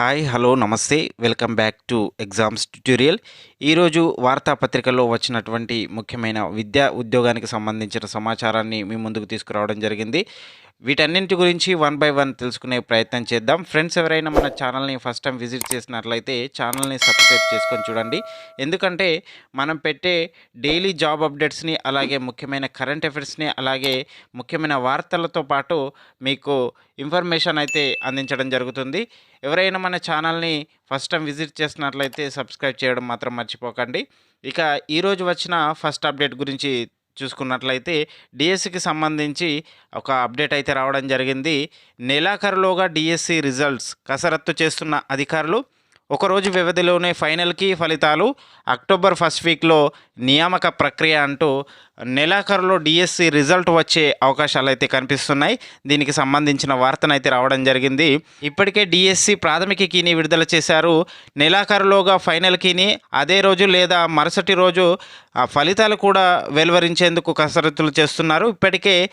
Hi hello నమస్తే. Welcome back to exams tutorial. ఈరోజు వార్తాపత్రికల్లో వచ్చినటువంటి ముఖ్యమైన విద్యా ఉద్యోగానికి సంబంధించిన సమాచారాన్ని మీ ముందుకు తీసుకురావడం జరిగింది. వీటన్నింటి గురించి వన్ బై వన్ తెలుసుకునే ప్రయత్నం చేద్దాం. ఫ్రెండ్స్ ఎవరైనా మన ఛానల్ని ఫస్ట్ టైం విజిట్ చేసినట్లయితే ఛానల్ని సబ్స్క్రైబ్ చేసుకొని చూడండి. ఎందుకంటే మనం పెట్టే డైలీ జాబ్ అప్డేట్స్ని అలాగే ముఖ్యమైన కరెంట్ అఫైర్స్ని అలాగే ముఖ్యమైన వార్తలతో పాటు మీకు ఇన్ఫర్మేషన్ అయితే అందించడం జరుగుతుంది. ఎవరైనా మన ఛానల్ని ఫస్ట్ టైం విజిట్ చేసినట్లయితే సబ్స్క్రైబ్ చేయడం మాత్రం మర్చిపోకండి. ఇక ఈరోజు వచ్చిన ఫస్ట్ అప్డేట్ గురించి చూసుకున్నట్లయితే డిఎస్సికి సంబంధించి ఒక అప్డేట్ అయితే రావడం జరిగింది. నెలాఖరులోగా డిఎస్సి రిజల్ట్స్ కసరత్తు చేస్తున్న అధికారులు ఒకరోజు వ్యవధిలోనే ఫైనల్కి ఫలితాలు అక్టోబర్ ఫస్ట్ వీక్లో నియామక ప్రక్రియ అంటూ నెలాఖరులో డిఎస్సి రిజల్ట్ వచ్చే అవకాశాలు అయితే కనిపిస్తున్నాయి. దీనికి సంబంధించిన వార్తనైతే రావడం జరిగింది. ఇప్పటికే డిఎస్సి ప్రాథమిక కీని విడుదల చేశారు. నెలాఖరులోగా ఫైనల్ కీని అదే రోజు లేదా మరుసటి రోజు ఆ ఫలితాలు కూడా వెలువరించేందుకు కసరత్తులు చేస్తున్నారు. ఇప్పటికే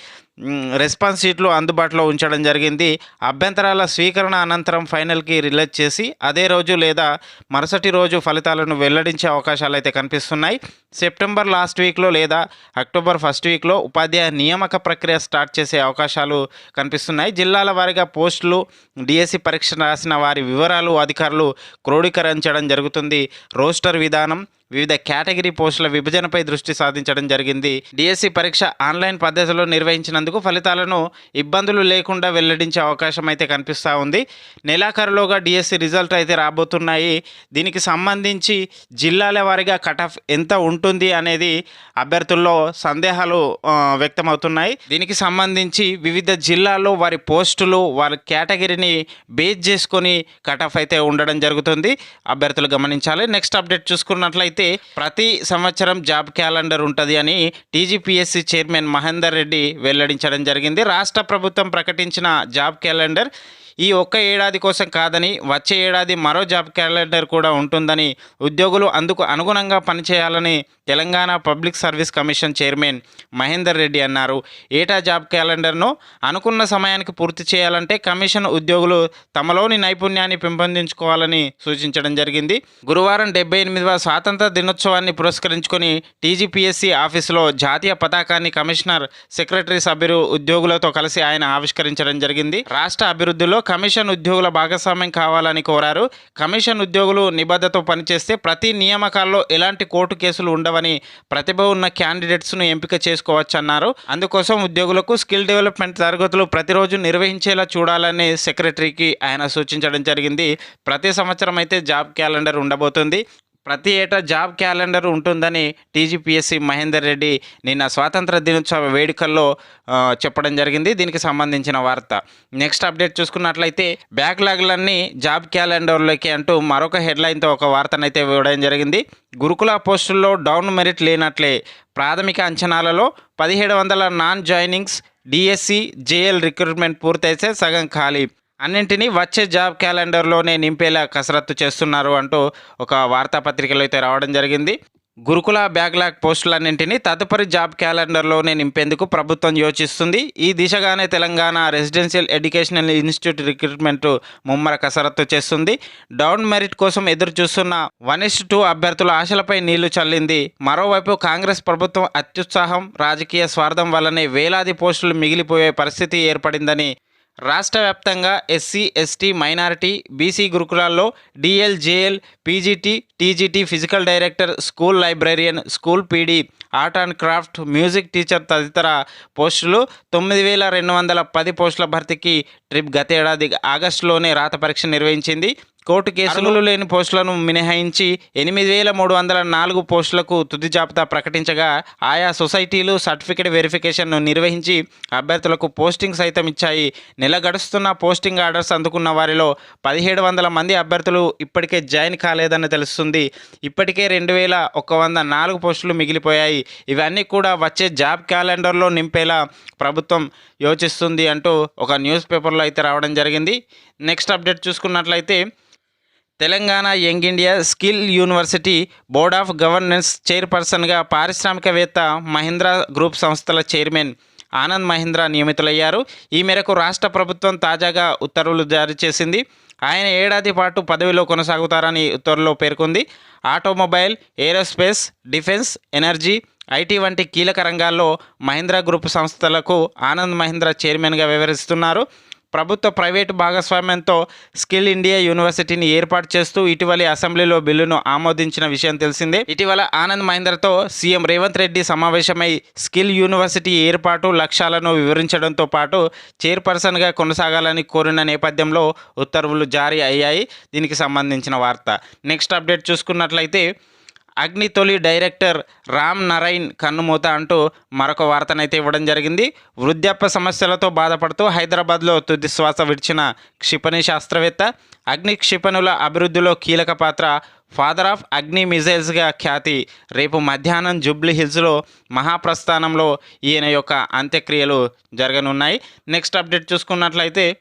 రెస్పాన్స్ షీట్లు అందుబాటులో ఉంచడం జరిగింది. అభ్యంతరాల స్వీకరణ అనంతరం ఫైనల్కి రిలీజ్ చేసి అదే రోజు లేదా మరుసటి రోజు ఫలితాలను వెల్లడించే అవకాశాలు అయితే కనిపిస్తున్నాయి. సెప్టెంబర్ లాస్ట్ వీక్లో లేదా అక్టోబర్ ఫస్ట్ వీక్లో ఉపాధ్యాయ నియామక ప్రక్రియ స్టార్ట్ చేసే అవకాశాలు కనిపిస్తున్నాయి. జిల్లాల వారీగా పోస్టులు డిఎస్సి పరీక్ష రాసిన వారి వివరాలు అధికారులు క్రోడీకరించడం జరుగుతుంది. రోస్టర్ విధానం వివిధ కేటగిరీ పోస్టుల విభజనపై దృష్టి సాధించడం జరిగింది. డిఎస్సి పరీక్ష ఆన్లైన్ పద్ధతిలో నిర్వహించినందుకు ఫలితాలను ఇబ్బందులు లేకుండా వెల్లడించే అవకాశం అయితే కనిపిస్తూ ఉంది. నెలాఖరులోగా డిఎస్సి రిజల్ట్ అయితే రాబోతున్నాయి. దీనికి సంబంధించి జిల్లాల వారీగా కట్ ఆఫ్ ఎంత ఉంటుంది అనేది అభ్యర్థుల్లో సందేహాలు వ్యక్తమవుతున్నాయి. దీనికి సంబంధించి వివిధ జిల్లాల్లో వారి పోస్టులు వారి కేటగిరీని బేస్ చేసుకొని కట్ ఆఫ్ అయితే ఉండడం జరుగుతుంది. అభ్యర్థులు గమనించాలి. నెక్స్ట్ అప్డేట్ చూసుకున్నట్లయితే అయితే ప్రతి సంవత్సరం జాబ్ క్యాలెండర్ ఉంటుంది అని టీజీపీఎస్సీ చైర్మన్ మహేందర్ రెడ్డి వెల్లడించడం జరిగింది. రాష్ట్ర ప్రభుత్వం ప్రకటించిన జాబ్ క్యాలెండర్ ఈ ఒక్క ఏడాది కోసం కాదని వచ్చే ఏడాది మరో జాబ్ క్యాలెండర్ కూడా ఉంటుందని ఉద్యోగులు అందుకు అనుగుణంగా పనిచేయాలని Telangana public service commission chairman Mahender Reddy అన్నారు. ఏటా జాబ్ క్యాలెండర్ను అనుకున్న సమయానికి పూర్తి చేయాలంటే కమిషన్ ఉద్యోగులు తమలోని నైపుణ్యాన్ని పెంపొందించుకోవాలని సూచించడం జరిగింది. గురువారం డెబ్బై ఎనిమిదవ స్వాతంత్ర దినోత్సవాన్ని పురస్కరించుకొని టీజీపీఎస్సీ ఆఫీసులో జాతీయ పతాకాన్ని కమిషనర్ సెక్రటరీ సభ్యులు ఉద్యోగులతో కలిసి ఆయన ఆవిష్కరించడం జరిగింది. రాష్ట్ర అభివృద్ధిలో కమిషన్ ఉద్యోగుల భాగస్వామ్యం కావాలని కోరారు. కమిషన్ ఉద్యోగులు నిబద్ధతో పనిచేస్తే ప్రతి నియామకాల్లో ఎలాంటి కోర్టు కేసులు ఉండవని ప్రతిభ ఉన్న క్యాండిడేట్స్ను ఎంపిక చేసుకోవచ్చన్నారు. అందుకోసం ఉద్యోగులకు స్కిల్ డెవలప్మెంట్ తరగతులు ప్రతిరోజు నిర్వహించేలా చూడాలని సెక్రటరీకి ఆయన సూచించడం జరిగింది. ప్రతి సంవత్సరం అయితే జాబ్ క్యాలెండర్ ఉండబోతుంది. ప్రతి ఏటా జాబ్ క్యాలెండర్ ఉంటుందని టీజీపీఎస్సీ మహేందర్ రెడ్డి నిన్న స్వాతంత్ర దినోత్సవ వేడుకల్లో చెప్పడం జరిగింది. దీనికి సంబంధించిన వార్త. నెక్స్ట్ అప్డేట్ చూసుకున్నట్లయితే బ్యాక్లాగ్లన్నీ జాబ్ క్యాలెండర్లోకి అంటూ మరొక హెడ్లైన్తో ఒక వార్తనైతే ఇవ్వడం జరిగింది. గురుకుల పోస్టుల్లో డౌన్ మెరిట్ లేనట్లే. ప్రాథమిక అంచనాలలో పదిహేడు వందల non joinings DSC JL recruitment పూర్తయితే సగం ఖాళీ. అన్నింటినీ వచ్చే జాబ్ క్యాలెండర్లోనే నింపేలా కసరత్తు చేస్తున్నారు అంటూ ఒక వార్తాపత్రికలో అయితే రావడం జరిగింది. గురుకుల బ్యాక్లాగ్ పోస్టులన్నింటినీ తదుపరి జాబ్ క్యాలెండర్లోనే నింపేందుకు ప్రభుత్వం యోచిస్తుంది. ఈ దిశగానే Telangana residential educational institute recruitment ముమ్మర కసరత్తు చేస్తుంది. డౌన్ మెరిట్ కోసం ఎదురు చూస్తున్న వన్ ఇస్ టూ అభ్యర్థుల ఆశలపై నీళ్ళు చల్లింది. మరోవైపు కాంగ్రెస్ ప్రభుత్వం అత్యుత్సాహం రాజకీయ స్వార్థం వల్లనే వేలాది పోస్టులు మిగిలిపోయే పరిస్థితి ఏర్పడిందని రాష్ట్ర వ్యాప్తంగా ఎస్సీ ఎస్టీ మైనారిటీ బీసీ గురుకులాల్లో DL JL PGT TGT physical director school librarian school PD art and craft music teacher తదితర పోస్టులు తొమ్మిది వేల రెండు వందల పది పోస్టుల భర్తీకి ట్రిప్ గత ఏడాది ఆగస్టులోనే రాత పరీక్ష నిర్వహించింది. కోర్టు కేసులు లేని పోస్టులను మినహాయించి ఎనిమిది వేల మూడు వందల నాలుగు పోస్టులకు తుది జాబితా ప్రకటించగా ఆయా సొసైటీలు సర్టిఫికేట్ వెరిఫికేషన్ను నిర్వహించి అభ్యర్థులకు పోస్టింగ్ సైతం ఇచ్చాయి. నెల గడుస్తున్న పోస్టింగ్ ఆర్డర్స్ అందుకున్న వారిలో పదిహేడు వందల మంది అభ్యర్థులు ఇప్పటికే జాయిన్ కాలేదని తెలుస్తుంది. ఇప్పటికే రెండు వేల ఒక వంద నాలుగు పోస్టులు మిగిలిపోయాయి. ఇవన్నీ కూడా వచ్చే జాబ్ క్యాలెండర్లో నింపేలా ప్రభుత్వం యోచిస్తుంది అంటూ ఒక న్యూస్ పేపర్లో అయితే రావడం జరిగింది. నెక్స్ట్ అప్డేట్ చూసుకున్నట్లయితే Telangana young India skill university board of governance చైర్పర్సన్గా పారిశ్రామికవేత్త మహీంద్రా గ్రూప్ సంస్థల చైర్మన్ ఆనంద్ మహీంద్రా నియమితులయ్యారు. ఈ మేరకు రాష్ట్ర ప్రభుత్వం తాజాగా ఉత్తర్వులు జారీ చేసింది. ఆయన ఏడాది పాటు పదవిలో కొనసాగుతారని ఉత్తర్వులో పేర్కొంది. Automobile aerospace defence energy IT వంటి కీలక రంగాల్లో మహీంద్రా గ్రూప్ సంస్థలకు ఆనంద్ మహీంద్రా చైర్మన్గా వ్యవహరిస్తున్నారు. ప్రభుత్వ ప్రైవేటు భాగస్వామ్యంతో స్కిల్ ఇండియా యూనివర్సిటీని ఏర్పాటు చేస్తూ ఇటీవలి అసెంబ్లీలో బిల్లును ఆమోదించిన విషయం తెలిసిందే. ఇటీవల ఆనంద్ మహేందర్తో సీఎం రేవంత్ రెడ్డి సమావేశమై స్కిల్ యూనివర్సిటీ ఏర్పాటు లక్ష్యాలను వివరించడంతో పాటు చైర్పర్సన్గా కొనసాగాలని కోరిన నేపథ్యంలో ఉత్తర్వులు జారీ అయ్యాయి. దీనికి సంబంధించిన వార్త. నెక్స్ట్ అప్డేట్ చూసుకున్నట్లయితే అగ్ని తొలి డైరెక్టర్ రామ్ నారాయణ్ కన్నుమూత అంటూ మరొక వార్తనైతే ఇవ్వడం జరిగింది. వృద్ధాప్య సమస్యలతో బాధపడుతూ హైదరాబాద్లో తుది శ్వాస విడిచిన క్షిపణి శాస్త్రవేత్త అగ్ని క్షిపణుల అభివృద్ధిలో కీలక పాత్ర ఫాదర్ ఆఫ్ అగ్ని మిజైల్స్గా ఖ్యాతి. రేపు మధ్యాహ్నం జూబ్లీ హిల్స్లో మహాప్రస్థానంలో ఈయన యొక్క అంత్యక్రియలు జరగనున్నాయి. నెక్స్ట్ అప్డేట్ చూసుకున్నట్లయితే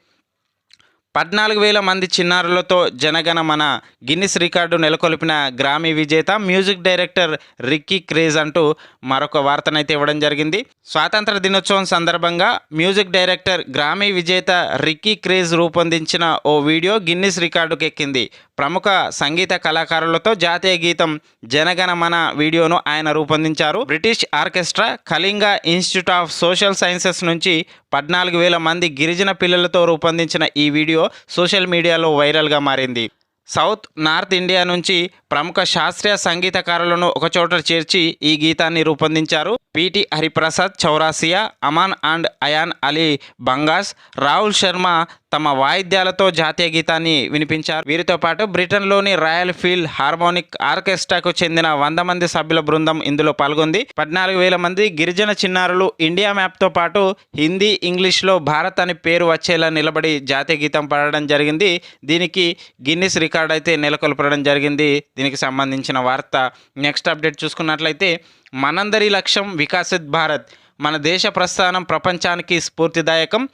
పద్నాలుగు వేల మంది చిన్నారులతో జనగణమన. గిన్నిస్ రికార్డు నెలకొల్పిన గ్రామీ విజేత మ్యూజిక్ డైరెక్టర్ రిక్కీ క్రేజ్ అంటూ మరొక వార్తనైతే ఇవ్వడం జరిగింది. స్వాతంత్ర దినోత్సవం సందర్భంగా మ్యూజిక్ డైరెక్టర్ గ్రామీ విజేత రిక్కీ క్రేజ్ రూపొందించిన ఓ వీడియో గిన్నిస్ రికార్డుకెక్కింది. ప్రముఖ సంగీత కళాకారులతో జాతీయ గీతం జనగణమన వీడియోను ఆయన రూపొందించారు. British orchestra Kalinga institute of social sciences నుంచి పద్నాలుగు వేల మంది గిరిజన పిల్లలతో రూపొందించిన ఈ వీడియో సోషల్ మీడియాలో వైరల్గా మారింది. సౌత్ నార్త్ ఇండియా నుంచి ప్రముఖ శాస్త్రీయ సంగీతకారులను ఒకచోట చేర్చి ఈ గీతాన్ని రూపొందించారు. పిటి హరిప్రసాద్ చౌరాసియా అమాన్ అండ్ అయాన్ అలీ బంగాస్ రాహుల్ శర్మ తమ వాయిద్యాలతో జాతీయ గీతాన్ని వినిపించారు. వీరితో పాటు బ్రిటన్లోని రాయల్ ఫీల్డ్ హార్మోనిక్ ఆర్కెస్ట్రాకు చెందిన వంద మంది సభ్యుల బృందం ఇందులో పాల్గొంది. పద్నాలుగు వేల మంది గిరిజన చిన్నారులు ఇండియా మ్యాప్తో పాటు హిందీ ఇంగ్లీష్లో భారత్ అని పేరు వచ్చేలా నిలబడి జాతీయ గీతం పాడడం జరిగింది. దీనికి గిన్నిస్ రికార్డు అయితే నెలకొల్పడం జరిగింది. దీనికి సంబంధించిన వార్త. నెక్స్ట్ అప్డేట్ చూసుకున్నట్లయితే మనందరి లక్ష్యం వికాసిత్ భారత్. మన దేశ ప్రస్థానం ప్రపంచానికి స్ఫూర్తిదాయకం.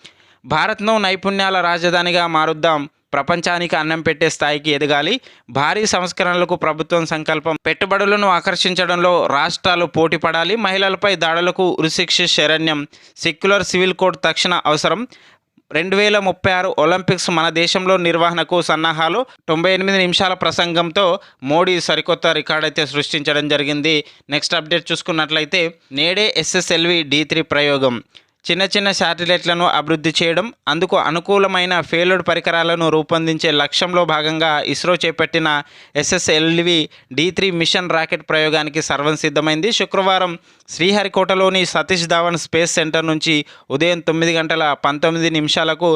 భారత్ను నైపుణ్యాల రాజధానిగా మారుద్దాం. ప్రపంచానికి అన్నం పెట్టే స్థాయికి ఎదగాలి. భారీ సంస్కరణలకు ప్రభుత్వం సంకల్పం. పెట్టుబడులను ఆకర్షించడంలో రాష్ట్రాలు పోటీపడాలి. మహిళలపై దాడులకు ఉరిశిక్ష శరణ్యం. సెక్యులర్ సివిల్ కోడ్ తక్షణ అవసరం. రెండు వేల ముప్పై ఆరు ఒలింపిక్స్ మన దేశంలో నిర్వహణకు సన్నాహాలు. తొంభై ఎనిమిది నిమిషాల ప్రసంగంతో మోడీ సరికొత్త రికార్డ్ అయితే సృష్టించడం జరిగింది. నెక్స్ట్ అప్డేట్ చూసుకున్నట్లయితే నేడే ఎస్ఎస్ఎల్వి డి త్రీ ప్రయోగం. చిన్న చిన్న శాటిలైట్లను అభివృద్ధి చేయడం అందుకు అనుకూలమైన ఫెయిల్డ్ పరికరాలను రూపొందించే లక్ష్యంలో భాగంగా ఇస్రో చేపట్టిన SSLV D three mission rocket ప్రయోగానికి సర్వం సిద్ధమైంది. శుక్రవారం శ్రీహరికోటలోని సతీష్ ధావన్ స్పేస్ సెంటర్ నుంచి ఉదయం తొమ్మిది గంటల పంతొమ్మిది నిమిషాలకు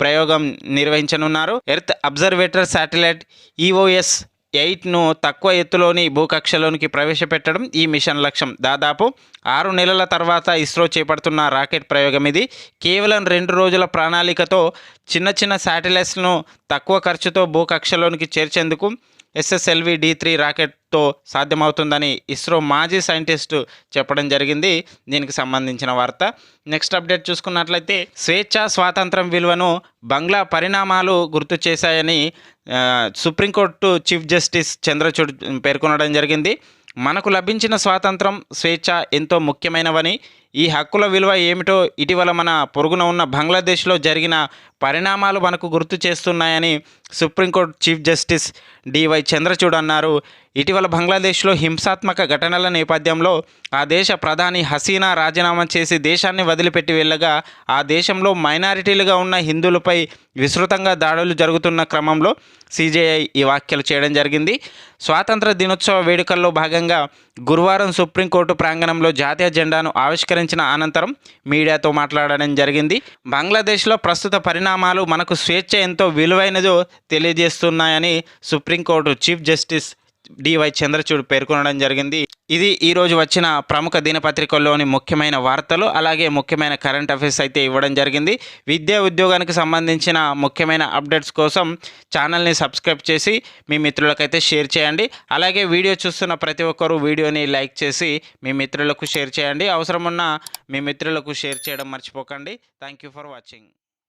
ప్రయోగం నిర్వహించనున్నారు. ఎర్త్ అబ్జర్వేటర్ శాటిలైట్ ఈఓఎస్ ఎయిట్ను తక్కువ ఎత్తులోని భూకక్షలోనికి ప్రవేశపెట్టడం ఈ మిషన్ లక్ష్యం. దాదాపు ఆరు నెలల తర్వాత ఇస్రో చేపడుతున్న రాకెట్ ప్రయోగం ఇది. కేవలం రెండు రోజుల ప్రణాళికతో చిన్న చిన్న శాటిలైట్స్ను తక్కువ ఖర్చుతో భూకక్షలోనికి చేర్చేందుకు ఎస్ఎస్ఎల్వి డి త్రీ రాకెట్తో సాధ్యమవుతుందని ఇస్రో మాజీ సైంటిస్టు చెప్పడం జరిగింది. దీనికి సంబంధించిన వార్త. నెక్స్ట్ అప్డేట్ చూసుకున్నట్లయితే స్వేచ్ఛ స్వాతంత్రం విలువను బంగ్లా పరిణామాలు గుర్తు చేశాయని సుప్రీంకోర్టు చీఫ్ జస్టిస్ చంద్రచూడ్ పేర్కొనడం జరిగింది. మనకు లభించిన స్వాతంత్రం స్వేచ్ఛ ఎంతో ముఖ్యమైనవని ఈ హక్కుల విలువ ఏమిటో ఇటీవల మన పొరుగున ఉన్న బంగ్లాదేశ్లో జరిగిన పరిణామాలు మనకు గుర్తు చేస్తున్నాయని supreme court chief justice DY Chandrachud అన్నారు. ఇటీవల బంగ్లాదేశ్లో హింసాత్మక ఘటనల నేపథ్యంలో ఆ దేశ ప్రధాని హసీనా రాజీనామా చేసి దేశాన్ని వదిలిపెట్టి వెళ్ళగా ఆ దేశంలో మైనారిటీలుగా ఉన్న హిందువులపై విస్తృతంగా దాడులు జరుగుతున్న క్రమంలో సీజేఐ ఈ వ్యాఖ్యలు చేయడం జరిగింది. స్వాతంత్ర దినోత్సవ వేడుకల్లో భాగంగా గురువారం సుప్రీంకోర్టు ప్రాంగణంలో జాతీయ జెండాను ఆవిష్కరించిన అనంతరం మీడియాతో మాట్లాడడం జరిగింది. బంగ్లాదేశ్లో ప్రస్తుత పరిణామాలు మనకు స్వేచ్ఛ ఎంతో విలువైనదో తెలియజేస్తున్నాయని supreme court chief justice DY Chandrachud పేర్కొనడం జరిగింది. ఇది ఈరోజు వచ్చిన ప్రముఖ దినపత్రికల్లోని ముఖ్యమైన వార్తలు అలాగే ముఖ్యమైన కరెంట్ అఫైర్స్ అయితే ఇవ్వడం జరిగింది. విద్యా ఉద్యోగానికి సంబంధించిన ముఖ్యమైన అప్డేట్స్ కోసం ఛానల్ని సబ్స్క్రైబ్ చేసి మీ మిత్రులకైతే షేర్ చేయండి. అలాగే వీడియో చూస్తున్న ప్రతి ఒక్కరూ వీడియోని లైక్ చేసి మీ మిత్రులకు షేర్ చేయండి. అవసరం ఉన్న మీ మిత్రులకు షేర్ చేయడం మర్చిపోకండి. Thank you for watching.